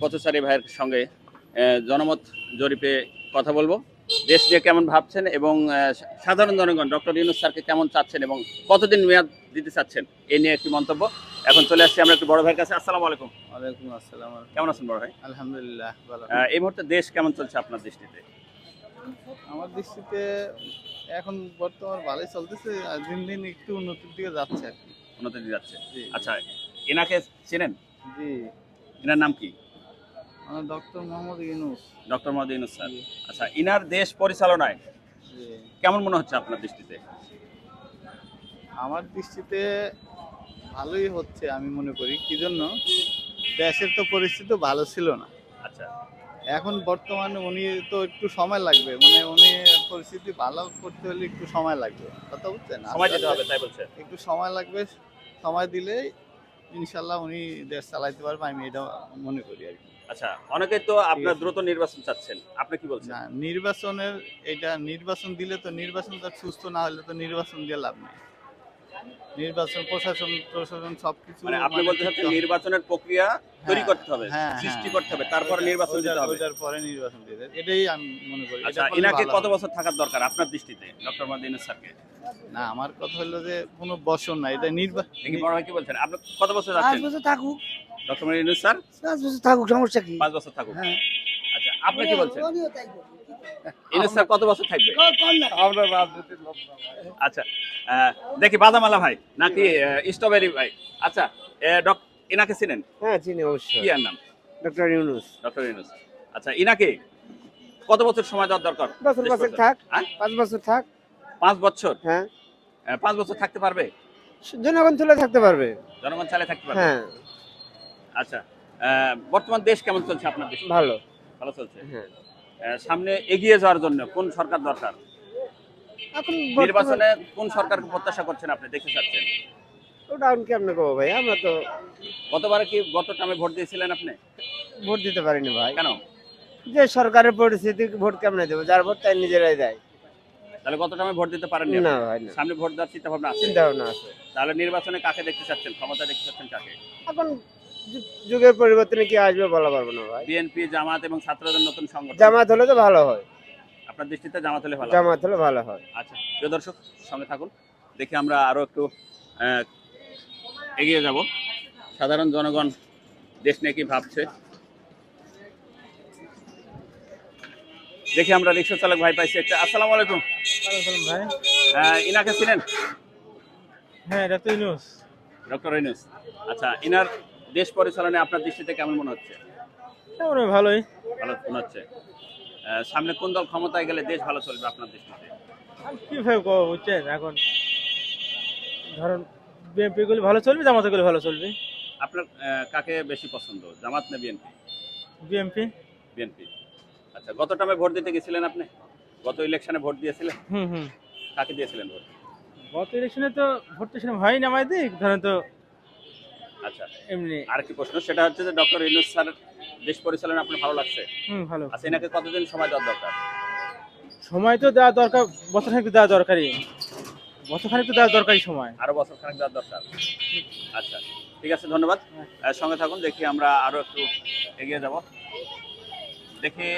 পথচারী ভাইয়ের সঙ্গে জনমত জরিপে কথা বলব। দেশ নিয়ে কেমন ভাবছেন এবং সাধারণ জনগণ ডক্টর ইউনুস স্যারকে কেমন চাচ্ছেন এবং কতদিন মেয়াদ দিতে চাচ্ছেন? এই নিয়ে একটি মন্তব্য। এখন চলে আসছি আমরা একটু বড় ভাইয়ের কাছে। আসসালামু আলাইকুম। ওয়ালাইকুম আসসালাম। কেমন আছেন বড় ভাই? আলহামদুলিল্লাহ ভালো এই মুহূর্তে দেশ কেমন চলছে আপনার দৃষ্টিতে? আমার দৃষ্টিতে এখন বর্তমান ভালোই চলতেছে দিন দিন একটু উন্নতির দিকে যাচ্ছে আর কি। উন্নতির দিকে যাচ্ছে। আচ্ছা এনাকে চেনেন? জি। এনার নাম কি? Doctor Mohammad Yunus. Doctor Mohammad Yunus sir. আচ্ছা ইনার দেশ পরিচালনায়। কেমন মনে হচ্ছে আপনার দৃষ্টিতে? আমার দৃষ্টিতে ভালোই হচ্ছে আমি মনে করি। কি জন্য? দেশের তো পরিস্থিতি ভালো ছিল না। আচ্ছা। এখন বর্তমানে উনি তো একটু সময় লাগবে। মানে উনি পরিস্থিতি ভালো করতে হলে একটু সময় লাগবে। কথা বুঝছেন? সময় দিতে হবে তাই বলছে। একটু সময় লাগবে সময় দিলে ইনশাল্লাহ উনি দেশ চালাইতে পারবে আমি এটা মনে করি আর কি। আচ্ছা অনেকে তো আপনার দ্রুত নির্বাচন চাচ্ছেন। আপনি কি বলছেন? না নির্বাচনের এটা নির্বাচন দিলে তো নির্বাচন তো সুস্থ না হলে তো নির্বাচন দিয়ে লাভ নেই। নির্বাচন প্রশাসন প্রশাসন সবকিছু মানে আপনি বলতে চাচ্ছেন নির্বাচনের প্রক্রিয়া তৈরি হ্যাঁ, করতে হবে হ্যাঁ, সৃষ্টি হ্যাঁ, করতে হবে তারপর নির্বাচন দিতে হবে। ওইটার পরে নির্বাচন দিতে এটাই আমি মনে করি। আচ্ছা ইনাকে কত বছর থাকার দরকার আপনার দৃষ্টিতে ডক্টর ইউনুস স্যারকে? না আমার কথা হলো যে কোনো বছর না এটা নির্বাচন দেখি বড় ভাই কি বলছেন? আপনি কত বছর পাঁচ যাচ্ছেন বছর থাকুক। Doctor Yunus sir? পাঁচ বছর থাকুক সমস্যা কি? পাঁচ বছর থাকুক। হ্যাঁ। আপনি কি বলছেন? স্যার কত বছর থাকবে। আমরা রাজনীতির লোক আচ্ছা দেখি বাদামালা ভাই নাকি স্ট্রবেরি ভাই? আচ্ছা ডক ইনাকে চিনেন? হ্যাঁ চিনি অবশ্যই। কি আর নাম? ডক্টর ইউনুস। ডক্টর ইউনুস। আচ্ছা ইনাকে কত বছর সময় দেওয়ার দরকার? বছর বছর থাক। হ্যাঁ? পাঁচ বছর থাক। পাঁচ বছর? হ্যাঁ। পাঁচ বছর থাকতে পারবে? জনগণ চলে থাকতে পারবে। জনগণ চালে থাকতে পারবে? হ্যাঁ। আচ্ছা আহ, বর্তমান দেশ কেমন চলছে আপনার দেশ? ভালো। ভালো চলছে। হ্যাঁ। সামনে এগিয়ে যাওয়ার জন্য কোন সরকার দরকার? নির্বাচনে কোন সরকারকে প্রত্যাশা করছেন আপনি? দেখতে চাচ্ছেন। ওটা আমি কেমনে কবো ভাই? আমরা তো গতবারে কি গত টামে ভোট দিয়েছিলেন আপনি? ভোট দিতে পারিনি ভাই। কেন? যে সরকারের পরিস্থিতি ভোট কেমনে দেবো? যার ভোট তাই নিজেরাই দেয়। তাহলে গত টামে ভোট দিতে পারেননি না ভাই না। সামনে ভোট দেওয়ার চিন্তা ভাবনা আছে? চিন্তা ভাবনা আছে। তাহলে নির্বাচনে কাকে দেখতে চাচ্ছেন? ক্ষমতা দেখতে চাচ্ছেন কাকে? এখন যুগের পরিবর্তনে কি আসবে বলা পারব না ভাই। বিএনপি জামাত এবং ছাত্রদের নতুন সংগঠন। জামাত হলে তো ভালো হয়। আপনার দৃষ্টিতে জামাত হলে ভালো জামাত হলে ভালো হয়। আচ্ছা প্রিয় দর্শক সঙ্গে থাকুন। দেখি আমরা আরও একটু এগিয়ে যাব। সাধারণ জনগণ দেশ নিয়ে কি ভাবছে? দেখি আমরা রিক্সা চালক ভাই পাইছি একটা। আসসালামু আলাইকুম। ভাই। আহ, ইনাকে ছিলেন হ্যাঁ ডক্টর ইউনুস। ডক্টর ইনুস আচ্ছা ইনার দেশ পরিচালনায় আপনার দৃষ্টিতে কেমন মনে হচ্ছে? ভালোই। ভালো মনে হচ্ছে। সামনে কোন দল ক্ষমতায় গেলে দেশ ভালো চলবে আপনার দৃষ্টিতে? কীভাবে বুঝছেন? এখন ধরেন বিএনপি গুলি ভালো চলবে জামাতে গুলি ভালো চলবে। আপনার কাকে বেশি পছন্দ জামাত না বিএনপি বিএনপি বিএনপি আচ্ছা গত টামে ভোট দিতে গেছিলেন আপনি? গত ইলেকশনে ভোট দিয়েছিলেন? হুম হুম। কাকে দিয়েছিলেন ভোট? গত ইলেকশনে তো ভোট তো সেরকম হয়নি আমাদের ধরেন তো আচ্ছা। এমনি আরেকটি প্রশ্ন সেটা হচ্ছে যে ডক্টর ইউনুস স্যার দেশ পরিচালনা আপনার ভালো লাগছে? হুম ভালো। আচ্ছা এনাকে কতদিন সময় দেওয়ার দরকার? সময় তো দেওয়া দরকার তো দেওয়া দরকারই। তো দেওয়া দরকারি সময়। আরও দেওয়ার দরকার। আচ্ছা ঠিক আছে ধন্যবাদ। সঙ্গে থাকুন দেখি আমরা আরও একটু এগিয়ে যাব। দেখি